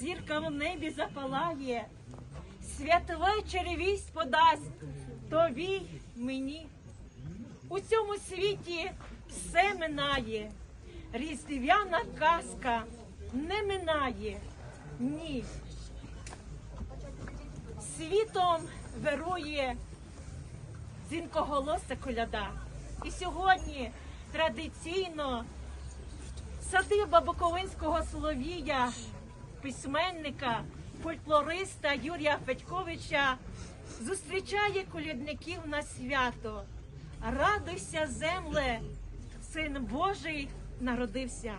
зірка в небі запалає, святвечір вість подасть тобі мені. У цьому світі все минає, різдвяна казка не минає, ні. Світом вирує дзвінкоголоса коляда. І сьогодні традиційно садиба Буковинського Соловія, письменника, фольклориста Юрія Федьковича зустрічає колядників на свято. Радуйся, земле, син Божий народився.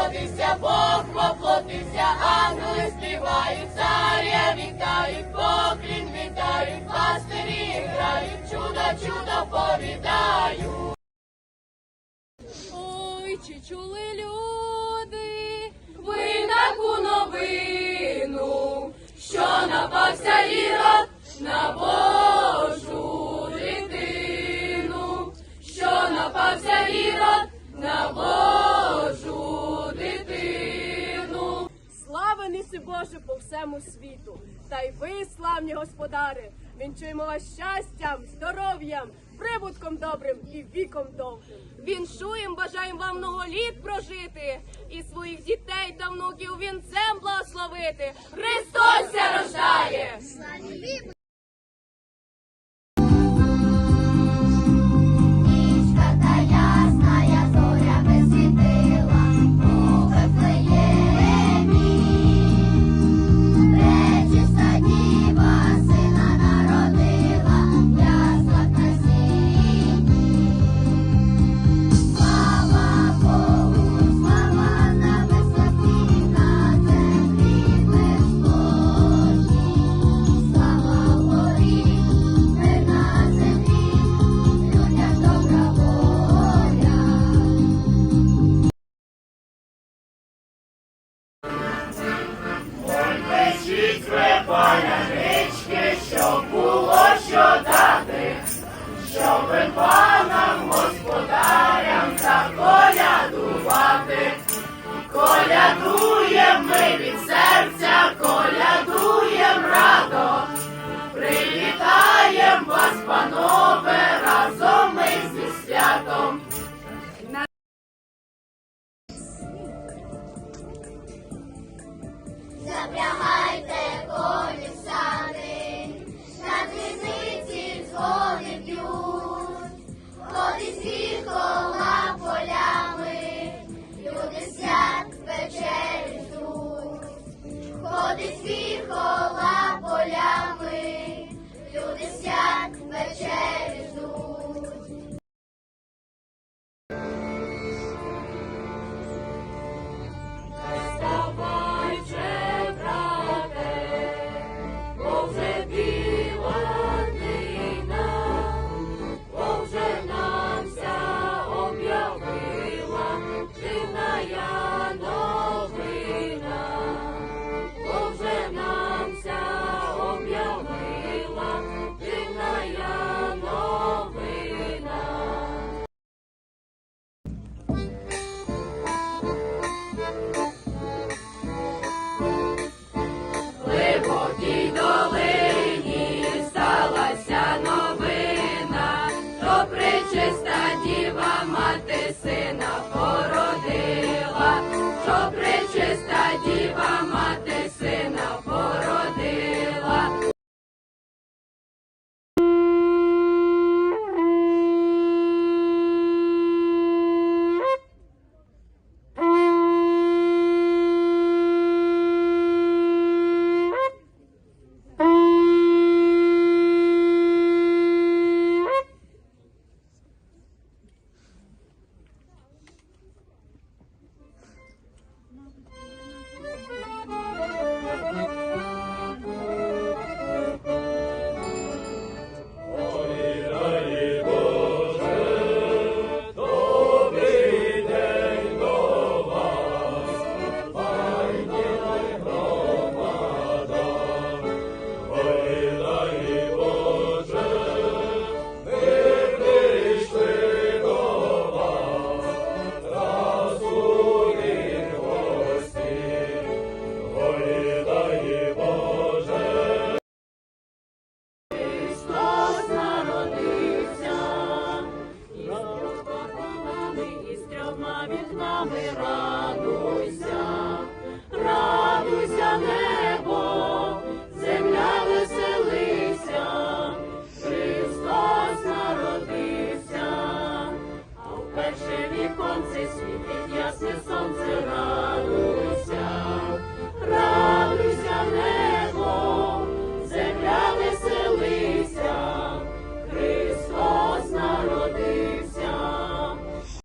Христос родився, Бог воплотився, ангели співають, царя вітають, поклін вітають, пастирі грають, чудо, чудо повідають. Ой, чи чули люди, ви таку новину, що напався Ірод на Божу Боже по всьому світу, та й ви, славні господари, вінчуємо вас щастям, здоров'ям, прибутком добрим і віком довгим. Віншуємо, бажаємо вам много літ прожити і своїх дітей та внуків вінцем благословити. Христос рождає! Thank you. Yes,